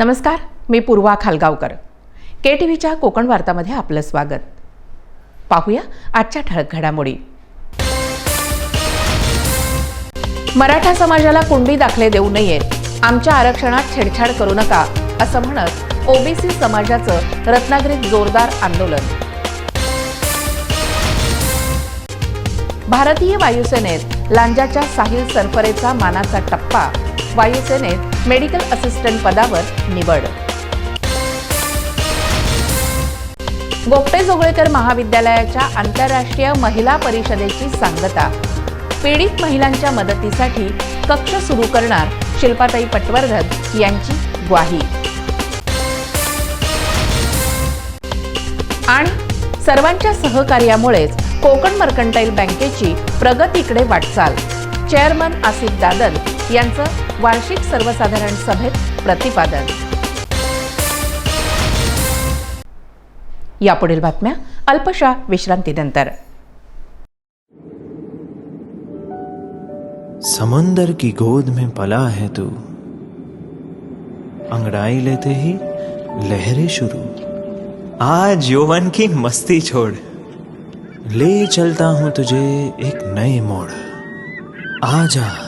नमस्कार मी पूर्वा खालगावकर. के टी व्हीच्या कोकण वार्तामध्ये आपलं स्वागत. पाहूया आजच्या ठळक घडामोडी. मराठा समाजाला कुंडी दाखले देऊ नयेत आमच्या आरक्षणात छेडछाड करू नका असं म्हणत ओबीसी समाजाचं रत्नागिरीत जोरदार आंदोलन. भारतीय वायुसेनेत लांजाच्या साहिल सरफरेचा मानाचा टप्पा वायुसेनेत मेडिकल असिस्टंट पदावर निवड. गोपटे जोगळेकर महाविद्यालयाच्या आंतरराष्ट्रीय महिला परिषदेची सांगता. पीडित महिलांच्या मदतीसाठी कक्ष सुरू करणार शिल्पाताई पटवर्धन यांची ग्वाही. आणि सर्वांच्या सहकार्यामुळेच कोकण मर्कंटाईल बँकेची प्रगतीकडे वाटचाल. चेअरमन आसिफ दादल यांचं वार्षिक सर्वसाधारण सभेत प्रतिपादन. यापुढील बातम्या अल्पशा विश्रांतीनंतर. समुंदर की गोद में पला है तू। अंगड़ाई लेते ही लहरें शुरू। आज यौवन की मस्ती छोड़। ले चलता हूं तुझे एक नए मोड़। आजा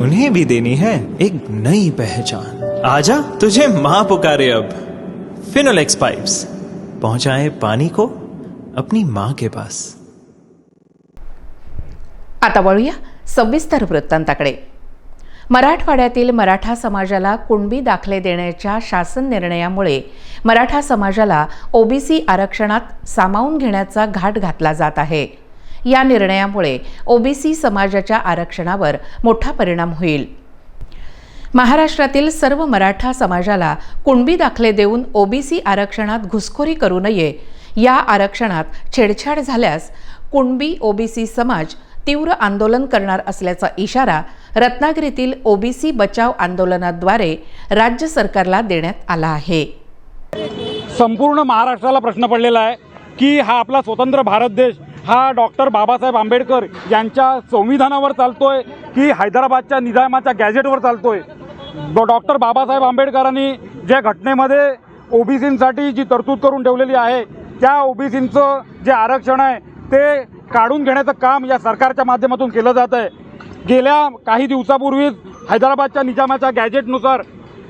उन्हें भी देनी है एक नई पहचान। आजा तुझे माँ पुकारे अब। फिनोलेक्स पाइप्स पहुंचाए पानी को अपनी मां के पास। आता वळूया सविस्तर वृत्तांताकडे. मराठवाड्यातील मराठा समाजाला कुणबी दाखले देण्याच्या शासन निर्णयामुळे मराठा समाजाला ओबीसी आरक्षणात सामावून घेण्याचा घाट घातला जात आहे. या निर्णयामुळे ओबीसी समाजाच्या आरक्षणावर मोठा परिणाम होईल. महाराष्ट्रातील सर्व मराठा समाजाला कुणबी दाखले देऊन ओबीसी आरक्षणात घुसखोरी करू नये या आरक्षणात छेडछाड झाल्यास कुणबी ओबीसी समाज तीव्र आंदोलन करणार असल्याचा इशारा रत्नागिरीतील ओबीसी बचाव आंदोलनाद्वारे राज्य सरकारला देण्यात आला आहे. संपूर्ण महाराष्ट्राला प्रश्न पडलेला आहे की हा आपला स्वतंत्र भारत देश हा डॉक्टर बाबासाहेब आंबेडकर यांच्या संविधानावर चालतोय की हैदराबादच्या निजामाच्या गॅजेटवर चालतोय. डॉ- डॉक्टर बाबासाहेब आंबेडकरांनी ज्या घटनेमध्ये ओबीसींसाठी जी तरतूद करून ठेवलेली आहे त्या ओबीसींचं जे आरक्षण आहे ते काढून घेण्याचं काम या सरकारच्या माध्यमातून केलं जात आहे. गेल्या काही दिवसापूर्वीच हैदराबादच्या निजामाच्या गॅजेटनुसार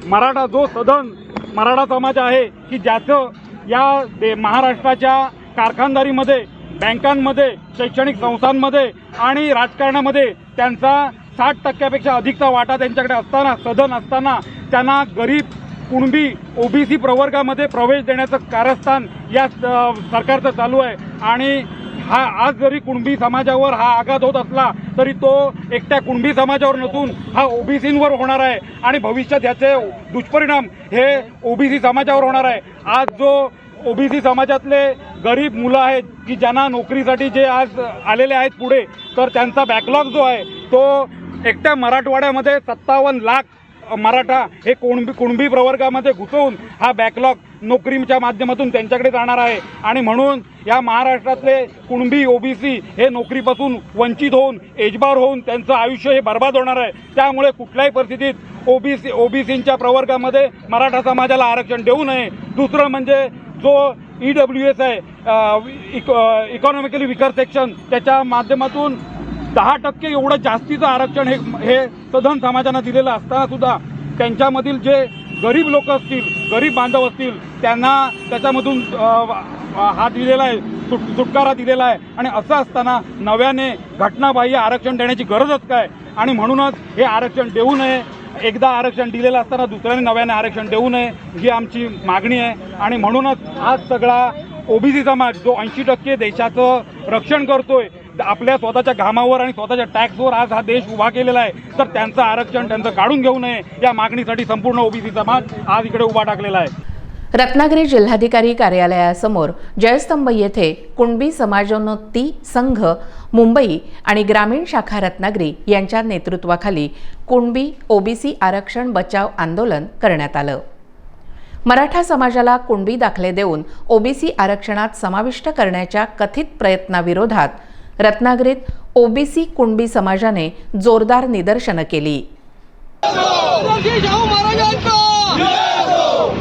मराठा जो सदन मराठा समाज आहे की ज्याचं या दे महाराष्ट्राच्या कारखानदारीमध्ये बँकांमध्ये शैक्षणिक संस्थांमध्ये आणि राजकारणामध्ये त्यांचा साठ टक्क्यापेक्षा अधिकचा वाटा त्यांच्याकडे असताना सदन असताना त्यांना गरीब कुणबी ओबीसी प्रवर्गामध्ये प्रवेश देण्याचं कारस्थान या सरकारचं चालू आहे. आणि हा आज जरी कुणबी समाजावर हा आघात होत असला तरी तो एकट्या कुणबी समाजावर नसून हा ओबीसींवर होणार आहे. आणि भविष्यात याचे दुष्परिणाम हे ओबीसी समाजावर होणार आहे. आज जो ओबीसी समाजातले गरीब मुलं आहेत की ज्यांना नोकरीसाठी जे आज आलेले आहेत पुढे तर त्यांचा बॅकलॉग जो आहे तो एकट्या मराठवाड्यामध्ये सत्तावन्न लाख मराठा हे कुणबी कुणबी प्रवर्गामध्ये घुसवून हा बॅकलॉग नोकरीच्या माध्यमातून त्यांच्याकडे जाणार आहे. आणि म्हणून या महाराष्ट्रातले कुणबी ओबीसी हे नोकरीपासून वंचित होऊन एजबार होऊन त्यांचं आयुष्य हे बर्बाद होणार आहे. त्यामुळे कुठल्याही परिस्थितीत ओबीसी ओबीसींच्या प्रवर्गामध्ये मराठा समाजाला आरक्षण देऊ नये. दुसरं म्हणजे जो ई डब्ल्यू एस आहे इकॉनॉमिकली विकर सेक्शन त्याच्या माध्यमातून दहा टक्के एवढं जास्तीचं आरक्षण हे हे सधन समाजानं दिलेलं असताना सुद्धा त्यांच्यामधील जे गरीब लोक असतील गरीब बांधव असतील त्यांना त्याच्यामधून हा दिलेला आहे सुट सुटकारा दिलेला आहे. आणि असं असताना नव्याने घटनाबाह्य आरक्षण देण्याची गरजच काय? आणि म्हणूनच हे आरक्षण देऊ नये एकदा आरक्षण दिलेलं असताना दुसऱ्याने नव्याने आरक्षण देऊ नये ही आमची मागणी आहे. आणि म्हणूनच आज सगळा ओबीसी समाज जो ऐंशी टक्के देशाचं रक्षण करतोय आपल्या स्वतःच्या घामावर आणि स्वतःच्या टॅक्सवर आज हा देश उभा केलेला आहे तर त्यांचं आरक्षण त्यांचं काढून घेऊ नये या मागणीसाठी संपूर्ण ओबीसी समाज आज इकडे उभा टाकलेला आहे. रत्नागिरी जिल्हाधिकारी कार्यालयासमोर जयस्तंभ येथे कुणबी समाजोन्नती संघ मुंबई आणि ग्रामीण शाखा रत्नागिरी यांच्या नेतृत्वाखाली कुणबी ओबीसी आरक्षण बचाव आंदोलन करण्यात आलं. मराठा समाजाला कुणबी दाखले देऊन ओबीसी आरक्षणात समाविष्ट करण्याच्या कथित प्रयत्नाविरोधात रत्नागिरीत ओबीसी कुणबी समाजाने जोरदार निदर्शनं केली शिवाजी शाहू महाराजांचा डॉक्टर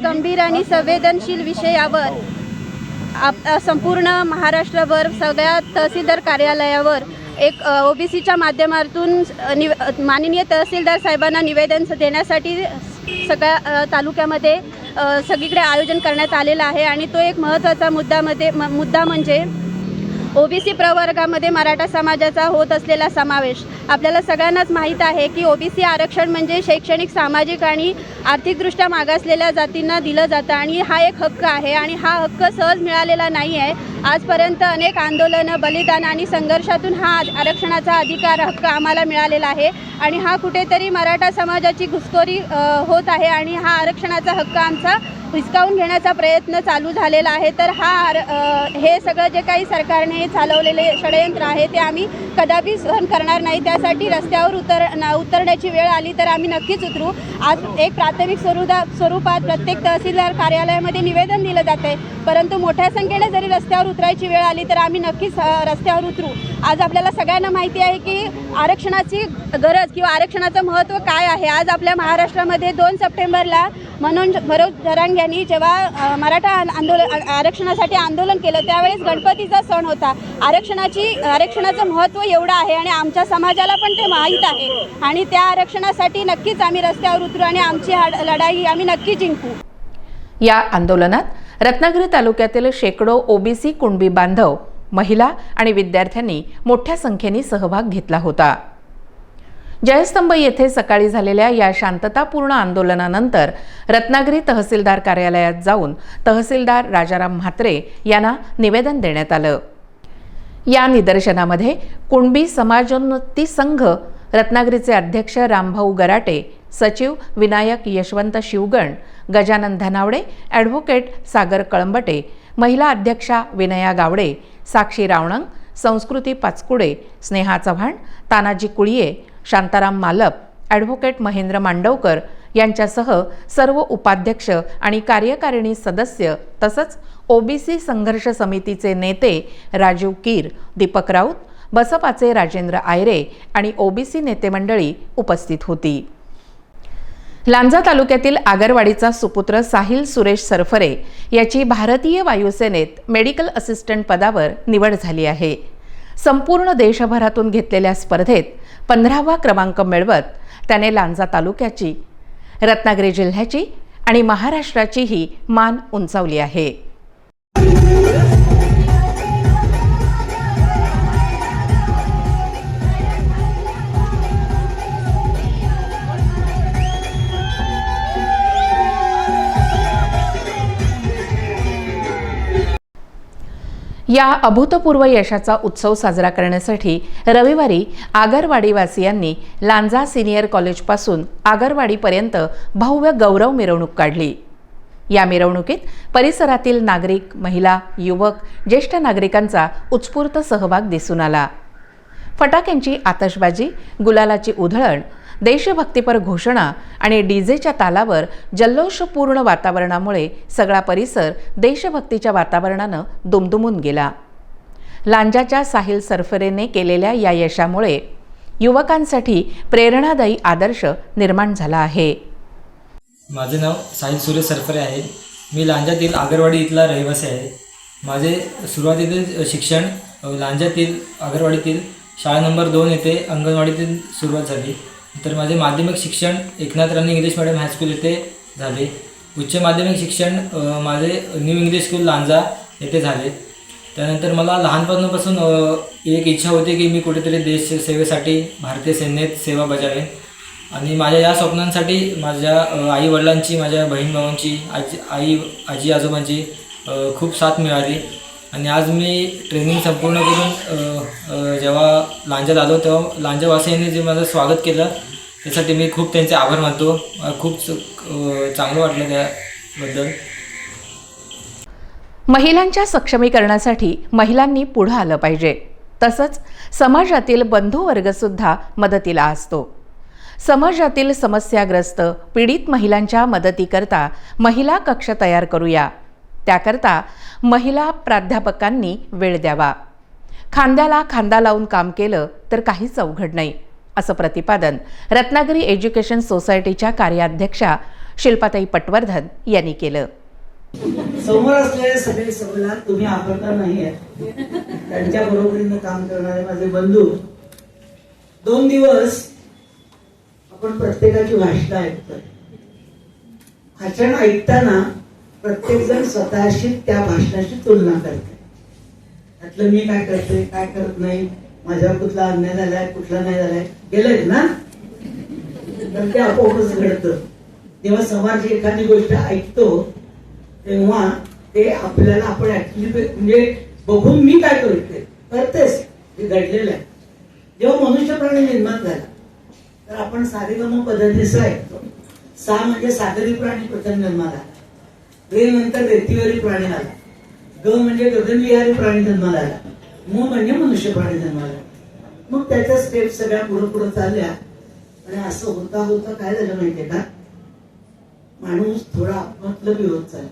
गंभीर आणि संवेदनशील विषयावर आप संपूर्ण महाराष्ट्रभर सगळ्या तहसीलदार कार्यालयावर एक ओबीसीच्या माध्यमातून निव माननीय तहसीलदार साहेबांना निवेदन देण्यासाठी सगळ्या तालुक्यामध्ये सगळीकडे आयोजन करण्यात आलेलं आहे. आणि तो एक महत्त्वाचा मुद्दामध्ये म मुद्दा म्हणजे ओबीसी प्रवर्गामध्ये मराठा समाजाचा होत असलेला समावेश. आपल्याला सगळ्यांनाच माहीत आहे की ओबीसी आरक्षण म्हणजे शैक्षणिक सामाजिक आणि आर्थिकदृष्ट्या मागासलेल्या जातींना दिलं जातं आणि हा एक हक्क आहे आणि हा हक्क सहज मिळालेला नाही आहे. आजपर्यंत अनेक आंदोलनं बलिदान आणि संघर्षातून हा आरक्षणाचा अधिकार हक्क आम्हाला मिळालेला आहे आणि हा कुठेतरी मराठा समाजाची घुसखोरी होत आहे आणि हा आरक्षणाचा हक्क आमचा हिसकावून घेण्याचा प्रयत्न चालू झालेला आहे. तर हा आर- हे सगळं जे काही सरकारने चालवलेले षडयंत्र आहे ते आम्ही कदापि सहन करणार नाही. त्यासाठी रस्त्यावर उतर उतरण्याची वेळ आली तर आम्ही नक्कीच उतरू. आज एक प्राथमिक स्वरूपा स्वरूपात प्रत्येक तहसीलदार कार्यालयामध्ये निवेदन दिलं जात आहे परंतु मोठ्या संख्येने जरी रस्त्यावर उतरायची वेळ आली तर आम्ही नक्कीच रस्त्यावर उतरू. आज आपल्याला सगळ्यांना माहिती आहे की आरक्षणाची गरज किंवा आरक्षणाचं महत्त्व काय आहे? आज आपल्या महाराष्ट्रामध्ये दोन सप्टेंबरला मनोज मनोज जरांग यांनी जेव्हा मराठा आंदोलन आरक्षणासाठी आंदोलन केलं त्यावेळेस गणपतीचा सण होता. आरक्षणाची आरक्षणाचं महत्त्व एवढं आहे आणि आमच्या समाजाला पण ते माहीत आहे. आणि त्या आरक्षणासाठी नक्कीच आम्ही रस्त्यावर उतरू आणि आमची लढाई आम्ही नक्की जिंकू. या आंदोलनात रत्नागिरी तालुक्यातील शेकडो ओबीसी कुणबी बांधव महिला आणि विद्यार्थ्यांनी मोठ्या संख्येने सहभाग घेतला होता. जयस्तंभ येथे सकाळी झालेल्या या शांततापूर्ण आंदोलनानंतर रत्नागिरी तहसीलदार कार्यालयात जाऊन तहसीलदार राजाराम म्हात्रे यांना निवेदन देण्यात आलं. या निदर्शनामध्ये कुणबी समाजोन्नती संघ रत्नागिरीचे अध्यक्ष रामभाऊ गराटे सचिव विनायक यशवंत शिवगण गजानन धनावडे ॲडव्होकेट सागर कळंबटे महिला अध्यक्षा विनया गावडे साक्षी रावणंग संस्कृती पाचकुडे स्नेहा चव्हाण तानाजी कुळिये शांताराम मालप ॲडव्होकेट महेंद्र मांडवकर यांच्यासह सर्व उपाध्यक्ष आणि कार्यकारिणी सदस्य तसंच ओबीसी संघर्ष समितीचे नेते राजीव कीर दीपक राऊत बसपाचे राजेंद्र आयरे आणि ओबीसी नेते मंडळी उपस्थित होती. लांजा तालुक्यातील आगरवाडीचा सुपुत्र साहिल सुरेश सरफरे याची भारतीय वायुसेनेत मेडिकल असिस्टंट पदावर निवड झाली आहे. संपूर्ण देशभरातून घेतलेल्या स्पर्धेत पंधरावा क्रमांक मिळवत त्याने लांजा तालुक्याची रत्नागिरी जिल्ह्याची आणि महाराष्ट्राचीही मान उंचावली आहे. या अभूतपूर्व यशाचा उत्सव साजरा करण्यासाठी रविवारी आगरवाडीवासियांनी लांजा सिनियर कॉलेजपासून आगरवाडीपर्यंत भव्य गौरव मिरवणूक काढली. या मिरवणुकीत परिसरातील नागरिक महिला युवक ज्येष्ठ नागरिकांचा उत्स्फूर्त सहभाग दिसून आला. फटाक्यांची आतषबाजी गुलालाची उधळण देशभक्तीपर घोषणा आणि डीजेच्या तालावर जल्लोषपूर्ण वातावरणामुळे सगळा परिसर देशभक्तीच्या वातावरणानं दुमदुमून गेला. लांजाच्या साहिल सरफरेने केलेल्या या यशामुळे युवकांसाठी प्रेरणादायी आदर्श निर्माण झाला आहे. माझे नाव साहिल सूर्य सरफरे आहे. मी लांजातील आगरवाडी इथला रहिवासी आहे. माझे सुरुवातीचे शिक्षण लांजातील आगरवाडीतील शाळा नंबर दोन येथे अंगणवाडीतील सुरुवात झाली. तर माझे माध्यमिक शिक्षण Eknath Rane English medium high school येथे झाले. उच्च माध्यमिक शिक्षण माझे न्यू इंग्लिश स्कूल लांजा येथे झाले. त्यानंतर मला लहानपणापासून एक इच्छा होती की मी कुठेतरी देश सेवेसाठी भारतीय सैन्यात सेवा बजावेन. आणि माझ्या या स्वप्नांसाठी माझ्या आई वडिलांची माझ्या बहीण भावांची आजी आई आजी आजोबांची खूप साथ मिळाली. आणि आज मी ट्रेनिंग संपूर्ण करून जेव्हा लांजात आलो तेव्हा लांजावासियांनी जे माझं स्वागत केलं त्यासाठी मी खूप त्यांचे आभार मानतो. खूप चांगलं वाटलं त्याबद्दल. महिलांच्या सक्षमीकरणासाठी महिलांनी पुढं आलं पाहिजे. तसंच समाजातील बंधुवर्गसुद्धा मदतीला असतो. समाजातील समस्याग्रस्त पीडित महिलांच्या मदतीकरता महिला कक्ष तयार करूया. त्याकरता महिला प्राध्यापकांनी वेळ द्यावा. खांद्याला खांदा लावून काम केलं तर काहीच अवघड नाही असं प्रतिपादन रत्नागिरी एज्युकेशन सोसायटीच्या कार्याध्यक्षा शिल्पाताई पटवर्धन यांनी केलं. समोर असलेले सगळे सवला तुम्ही आवडता नाही त्यांच्या बरोबरीनं काम करणारे माझे बंधू. दोन दिवस आपण प्रत्येकाची भाषणं ऐकतोय. भाषण ऐकताना प्रत्येक जण स्वतःशी त्या भाषणाशी तुलना करते. त्यातलं मी काय करते काय करत नाही माझ्यावर कुठला अन्याय झालाय कुठला नाही झालाय गेलंय ना? तर ते आपोआपच घडतं. जेव्हा समाज एखादी गोष्ट ऐकतो तेव्हा ते आपल्याला आपण ऍक्च्युली म्हणजे बघून मी काय करते करतेच हे घडलेलं आहे. जेव्हा मनुष्य प्राणी निर्माण झाला तर आपण सारेगम पद्धतीचं ऐकतो. सा म्हणजे सागरी प्राणी प्रथम जन्माला झाला रे नंतर रेतीवरील प्राणी आला. ग म्हणजे गगनविहारी प्राणी जन्माला आला. म म्हणजे मनुष्य प्राणी जन्माला आला. मग त्याच्या स्टेप सगळ्या पुढे पुढे चालल्या. आणि असं होता होता काय झालं माहितीये का? माणूस थोडा अपमतलबी होत चालला.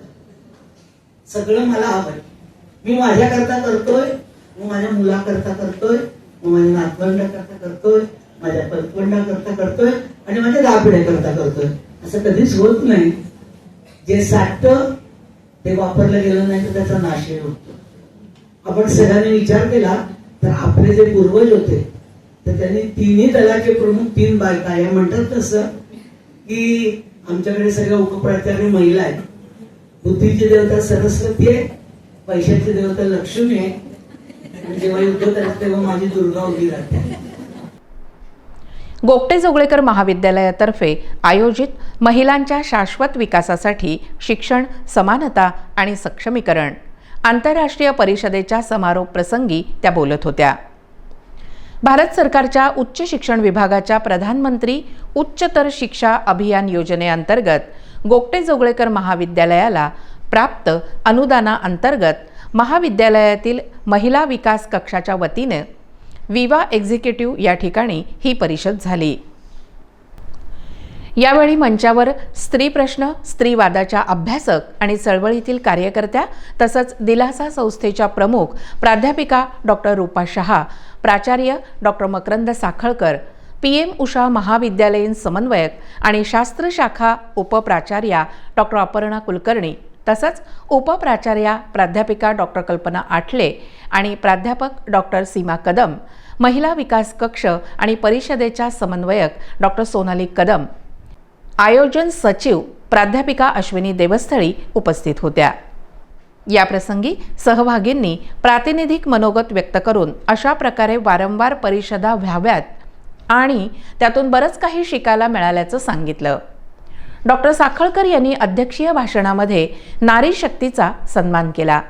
सगळं मला हवंय. मी माझ्या करता करतोय मग माझ्या मुलाकरता करतोय मग माझ्या नातवंडाकरता करतोय माझ्या पलपंडाकरता करतोय आणि माझ्या दापिड्याकरता करतोय. असं कधीच होत नाही. जे साठ ते वापरलं गेलं नाही तर त्याचा नाशही होतो. आपण सगळ्यांनी विचार केला तर आपले जे पूर्वज होते तर त्यांनी तिन्ही दलाचे प्रमुख तीन बायका या म्हणतात तसं की आमच्याकडे सगळ्या उपप्राचार्य महिला आहेत. बुद्धीची देवता सरस्वती आहे पैशाची देवता लक्ष्मी आहे. जेव्हा युद्ध करत तेव्हा माझी दुर्गा उभी राहते. गोपटे जोगळेकर महाविद्यालयातर्फे आयोजित महिलांच्या शाश्वत विकासासाठी शिक्षण समानता आणि सक्षमीकरण आंतरराष्ट्रीय परिषदेच्या समारोप प्रसंगी त्या बोलत होत्या. भारत सरकारच्या उच्च शिक्षण विभागाच्या प्रधानमंत्री उच्चतर शिक्षा अभियान योजनेअंतर्गत गोपटे जोगळेकर महाविद्यालयाला प्राप्त अनुदानाअंतर्गत महाविद्यालयातील महिला विकास कक्षाच्या वतीने विवा एक्झिक्युटिव्ह या ठिकाणी ही परिषद झाली. यावेळी मंचावर स्त्री प्रश्न स्त्रीवादाच्या अभ्यासक आणि चळवळीतील कार्यकर्त्या तसंच दिलासा संस्थेच्या प्रमुख प्राध्यापिका डॉक्टर रूपा शहा प्राचार्य doctor Makarand Sakhalkar P M Usha महाविद्यालयीन समन्वयक आणि शास्त्र शाखा उपप्राचार्या डॉक्टर अपर्णा कुलकर्णी तसंच उपप्राचार्या प्राध्यापिका डॉक्टर कल्पना आठले आणि प्राध्यापक डॉक्टर सीमा कदम महिला विकास कक्ष आणि परिषदेच्या समन्वयक डॉक्टर सोनाली कदम आयोजन सचिव प्राध्यापिका अश्विनी देवस्थळी उपस्थित होत्या. याप्रसंगी सहभागींनी प्रातिनिधिक मनोगत व्यक्त करून अशा प्रकारे वारंवार परिषदा व्हाव्यात आणि त्यातून बरंच काही शिकायला मिळाल्याचं सांगितलं. डॉक्टर साखळकर यांनी अध्यक्षीय भाषणामध्ये नारी शक्तीचा सन्मान केला.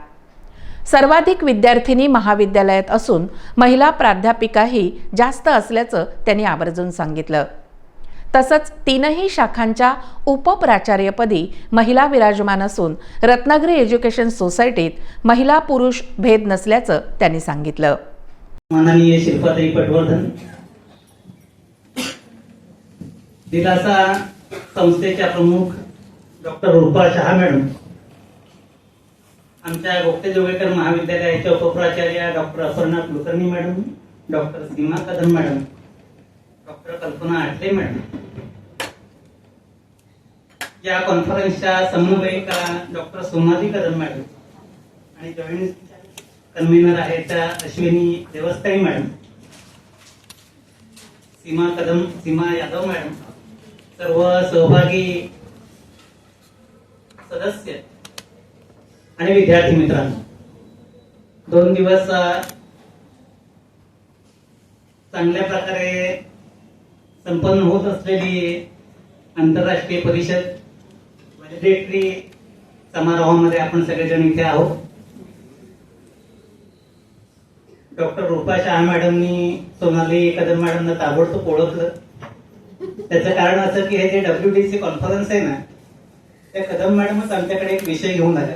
सर्वाधिक विद्यार्थिनी महाविद्यालयात असून महिला प्राध्यापिकाही जास्त असल्याचं त्यांनी आवर्जून सांगितलं. तसंच तीनही शाखांच्या उपप्राचार्यपदी महिला विराजमान असून रत्नागिरी एज्युकेशन सोसायटीत महिला पुरुष भेद नसल्याचं त्यांनी सांगितलं. माननीय शिल्पाताई पटवर्धन दिलासा संस्थेच्या प्रमुख डॉक्टर रूपा शहा मॅडम आमच्या गोपते जोगेकर महाविद्यालयाच्या उपप्राचार्य doctor Aparna Kulkarni madam doctor Seema Kadam madam doctor Kalpana Atle madam. या कॉन्फरन्सच्या समन्वयिका डॉक्टर सोमाली कदम मॅडम आणि जॉईंट कन्व्हिनर आहेत त्या अश्विनी देवस्थाई मॅडम. सीमा कदम सीमा यादव मॅडम. सर्व सहभागी सदस्य. आणि विद्यार्थी मित्रांनो दोन दिवस चांगल्या प्रकारे संपन्न होत असलेली आंतरराष्ट्रीय परिषद व्हॅलिडेटरी समारोहामध्ये आपण सगळेजण इथे आहोत. डॉक्टर रूपा शहा मॅडमनी सोनाली कदम मॅडमना ताबडतोब ओळखलं. त्याचं कारण असं की हे J W D C conference आहे ना त्या कदम मॅडमच आमच्याकडे एक विषय घेऊन आल्या.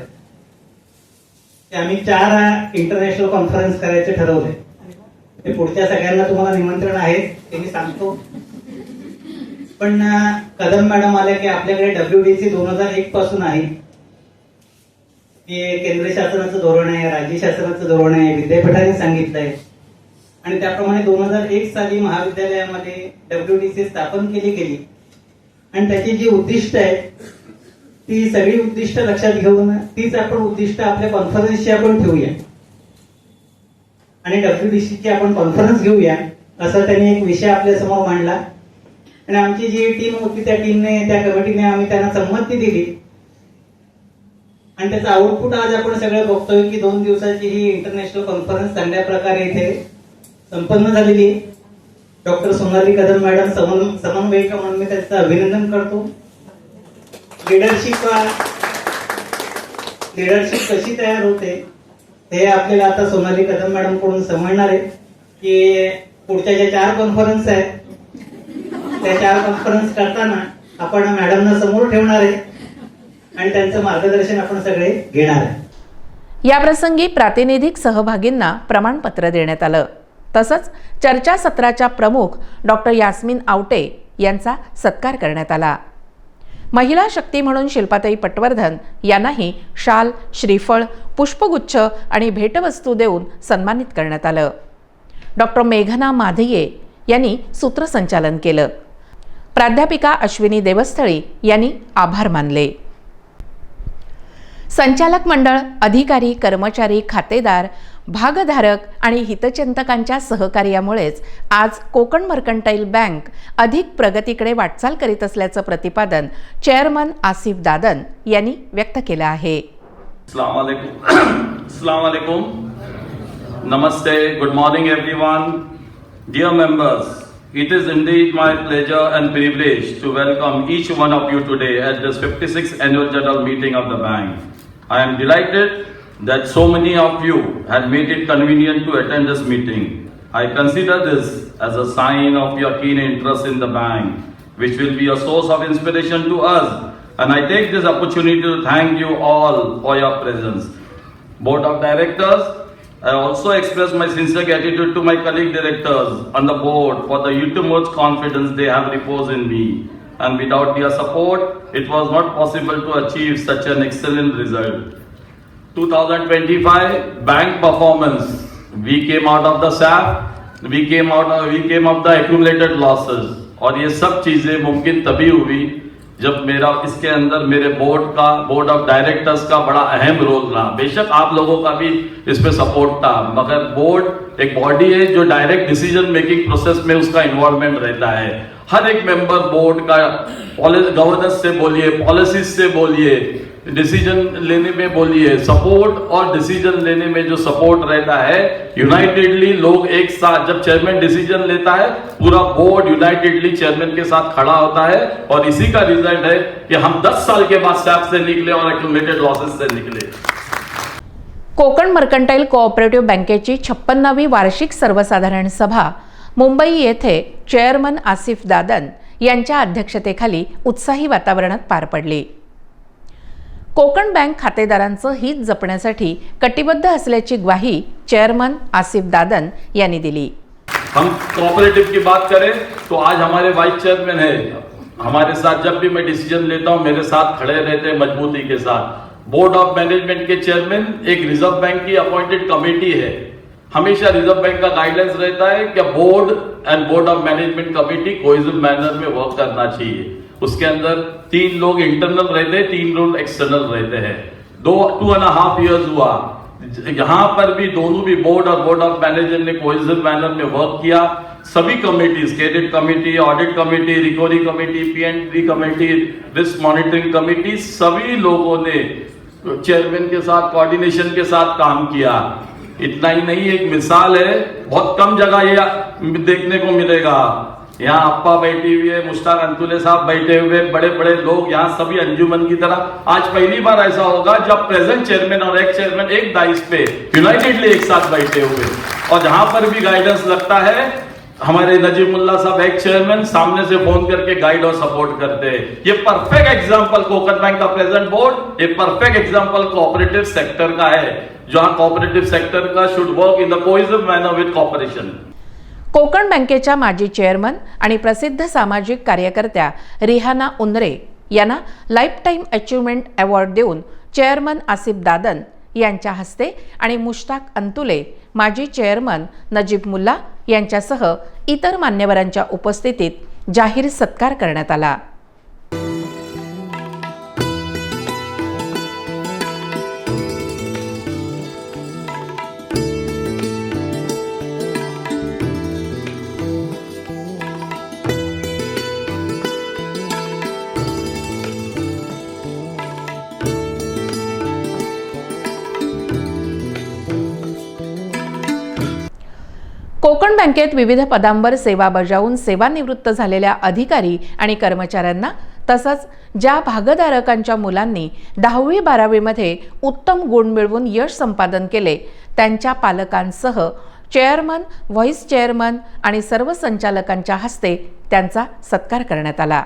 की आम्ही चार इंटरनॅशनल कॉन्फरन्स करायचे ठरवले. ते पुढच्या सगळ्यांना तुम्हाला निमंत्रण आहे ते मी सांगतो. पण कदम मॅडम आल्या की आपल्याकडे डब्ल्यू डी सी दोन हजार एक पासून आहे. की केंद्र शासनाचं धोरण आहे राज्य शासनाचं धोरण आहे विद्यापीठाने सांगितलंय. आणि त्याप्रमाणे दोन हजार एक साली महाविद्यालयामध्ये डब्ल्यू डी सी स्थापन केली गेली. आणि त्याची जी उद्दिष्ट आहेत ती सगळी उद्दिष्ट लक्षात घेऊन तीच आपण उद्दिष्ट आपल्या कॉन्फरन्सची आपण ठेवूया. आणि डब्ल्यू डी ची आपण कॉन्फरन्स घेऊया असा त्यांनी एक विषय आपल्यासमोर मांडला. आणि आमची जी टीम होती त्या टीमने त्या कमिटीने आम्ही त्यांना संमती दिली. आणि त्याचं आउटपुट आज आपण सगळं बघतोय की दोन दिवसाची ही इंटरनॅशनल कॉन्फरन्स चांगल्या प्रकारे इथे संपन्न झालेली आहे. डॉक्टर सोनाली कदम मॅडम समन समन्वयिका म्हणून मी त्यांचं अभिनंदन करतो. लिडरशिप लिडरशिप कशी तयार होते हे आपल्याला आता सोनाली कदम मॅडमकडून समजणार आहे की पुढच्या ज्या चार कॉन्फरन्स आहेत त्या चार कॉन्फरन्स करताना आपण मॅडमना समोर ठेवणार आहे आणि त्यांचं मार्गदर्शन आपण सगळे घेणार आहे. याप्रसंगी प्रातिनिधिक सहभागींना प्रमाणपत्र देण्यात आलं. तसंच चर्चासत्राच्या प्रमुख डॉक्टर यास्मिन आवटे यांचा सत्कार करण्यात आला. महिला शक्ती म्हणून शिल्पाताई पटवर्धन यांनाही शाल श्रीफळ पुष्पगुच्छ आणि भेटवस्तू देऊन सन्मानित करण्यात आलं. डॉक्टर मेघना माधये यांनी सूत्रसंचालन केलं. प्राध्यापिका अश्विनी देवस्थळी यांनी आभार मानले. संचालक मंडळ अधिकारी कर्मचारी खातेदार भागधारक आणि हितचिंतकांच्या सहकार्यामुळेच आज कोकण मर्कंटाईल बँक अधिक प्रगतीकडे वाटचाल करीत असल्याचं प्रतिपादन चेअरमन आसिफ दादन यांनी व्यक्त केलं आहे. नमस्ते. Good morning everyone dear members it is in my pleasure and privilege to welcome each one of you today at this six annual general meeting of the bank I am delighted that so many of you had made it convenient to attend this meeting. I consider this as a sign of your keen interest in the bank, which will be a source of inspiration to us and I take this opportunity to thank you all for your presence. Board of Directors, I also express my sincere gratitude to my colleague directors on the board for the utmost confidence they have reposed in me. And without their support, it was not possible to achieve such an excellent result. 2025 bank performance. We came out of the SAP, we came out of, we came of the accumulated losses. और ये सब चीज़ें मुमकिन तभी हुई जब मेरा इसके अंदर मेरे बोर्ड का बोर्ड ऑफ़ डायरेक्टर्स का बड़ा अहम रोल रहा बेशक आप लोगों का भी इस पे सपोर्ट था मगर बोर्ड एक बॉडी है जो डायरेक्ट डिसीज़न मेकिंग प्रोसेस में उसका इन्वॉल्वमेंट रहता है हर एक मेंबर बोर्ड का गवर्नेंस से बोलिए पॉलिसीज से बोलिए डिसीजन लेने में बोलिए सपोर्ट और डिसीजन लेने में जो सपोर्ट रहता है यूनाइटेडली लोग एक साथ जब चेयरमैन डिसीजन लेता है पूरा बोर्ड यूनाइटेडली चेयरमैन के साथ खड़ा होता है और इसी का रिजल्ट है कि हम 10 साल के बाद सैप से निकले और एक्यूमुलेटेड लॉसेस से निकले। कोकण मर्कंटाईल कोऑपरेटिव्ह बँकेची छप्पन्नावी वार्षिक सर्वसाधारण सभा मुंबई येथे चेअरमन आसिफ दादन यांच्या अध्यक्षतेखाली उत्साही वातावरणात पार पडली. कोकण बँक खातेदारांचं हित जपण्यासाठी कटिबद्ध असल्याची ग्वाही चेअरमन आसिफ दादन यांनी दिली. हम कोऑपरेटिव की बात करें तो आज हमारे वाइस चेयरमैन है। हमारे साथ जब भी मैं डिसीजन लेता हूं मेरे साथ खड़े रहते हैं मजबूती के साथ। बोर्ड ऑफ मैनेजमेंट के चेयरमैन एक रिजर्व बैंक की अपॉइंटेड कमेटी है। हमेशा रिज़र्व बैंक का गाइडलाइंस रहता है कि board and board of management committee cohesive manner में वर्क करना चाहिए। उसके अंदर तीन लोग इंटरनल रहते हैं, तीन लोग एक्सटर्नल रहते हैं। दो टू एंड हाफ़ इयर्स हुआ। यहाँ पर भी दोनों भी बोर्ड और बोर्ड ऑफ़ मैनेजमेंट ने कोइजिव मैनर में वर्क किया। सभी committees credit committee audit committee recovery committee PND committee risk monitoring committee सभी लोगों ने चेयरमैन के साथ कोऑर्डिनेशन के साथ काम किया। इतना ही नहीं, एक मिसाल है, बहुत कम जगह ये देखने को मिलेगा। यहाँ अप्पा बैठी हुई है मुश्ताक अंतुले साहब बैठे हुए बड़े बड़े लोग, यहाँ सभी अंजुमन की तरह। आज पहली बार ऐसा होगा, जब प्रेजेंट चेयरमैन और एक्स चेयरमैन एक दाइस पे यूनाइटेडली एक साथ बैठे हुए। और जहाँ पर भी गाइडेंस लगता है, हमारे नजीमुल्ला साहब एक्स चेयरमैन सामने से फ़ोन करके गाइड और सपोर्ट करते हैं। ये परफेक्ट एग्जांपल कोकन बैंक का प्रेजेंट बोर्ड ये परफेक्ट एग्जांपल कोऑपरेटिव सेक्टर का है। जहां कोऑपरेटिव सेक्टर का should work in the cohesive manner with cooperation Konkan बँकेच्या माजी चेअरमन आणि प्रसिद्ध सामाजिक कार्यकर्त्या रिहाना उनरे यांना लाईफटाईम अचिव्हमेंट अवॉर्ड देऊन चेअरमन आसिफ दादन यांच्या हस्ते आणि मुश्ताक अंतुले माजी चेअरमन नजीब मुल्ला यांच्यासह इतर मान्यवरांच्या उपस्थितीत जाहीर सत्कार करण्यात आला. कोकण बँकेत विविध पदांवर सेवा बजावून सेवानिवृत्त झालेल्या अधिकारी आणि कर्मचाऱ्यांना तसंच ज्या भागधारकांच्या मुलांनी दहावी बारावीमध्ये उत्तम गुण मिळवून यश संपादन केले त्यांच्या पालकांसह चेअरमन व्हाईस चेअरमन आणि सर्व संचालकांच्या हस्ते त्यांचा सत्कार करण्यात आला.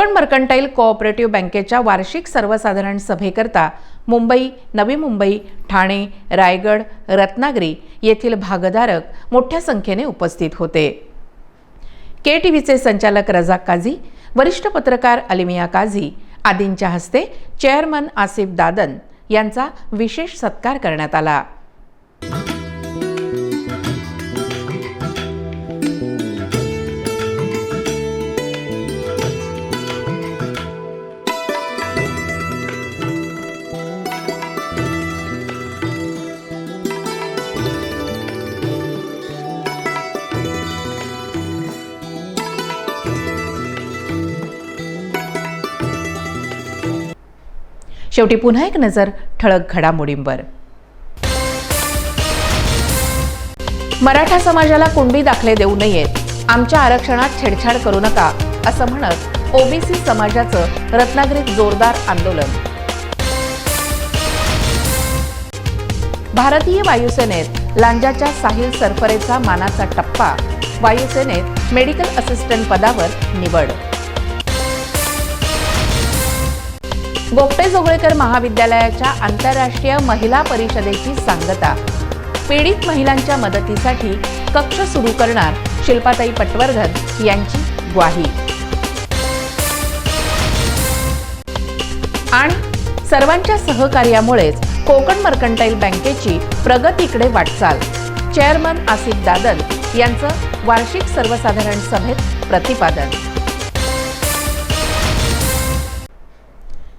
कोकण मर्कंटाईल कोऑपरेटिव्ह बँकेच्या वार्षिक सर्वसाधारण सभेकरता मुंबई नवी मुंबई ठाणे रायगड रत्नागिरी येथील भागधारक मोठ्या संख्येने उपस्थित होते. के टी व्हीचे संचालक रजाक काझी वरिष्ठ पत्रकार अलिमिया काझी आदींच्या हस्ते चेअरमन आसिफ दादन यांचा विशेष सत्कार करण्यात आला. शेवटी पुन्हा एक नजर ठळक घडामोडींवर. मराठा समाजाला कुणबी दाखले देऊ नयेत. आमच्या आरक्षणात छेडछाड करू नका असं म्हणत ओबीसी समाजाचं रत्नागिरीत जोरदार आंदोलन. भारतीय वायुसेनेत लांजाच्या साहिल सरफरेचा मानाचा टप्पा. वायुसेनेत मेडिकल असिस्टंट पदावर निवड. गोपटे जोगळेकर महाविद्यालयाच्या आंतरराष्ट्रीय महिला परिषदेची सांगता. पीडित महिलांच्या मदतीसाठी कक्ष सुरू करणार शिल्पाताई पटवर्धन यांची ग्वाही. आणि सर्वांच्या सहकार्यामुळेच कोकण मर्कंटाईल बँकेची प्रगतीकडे वाटचाल. चेअरमन आसिफ दादन यांचं वार्षिक सर्वसाधारण सभेत प्रतिपादन.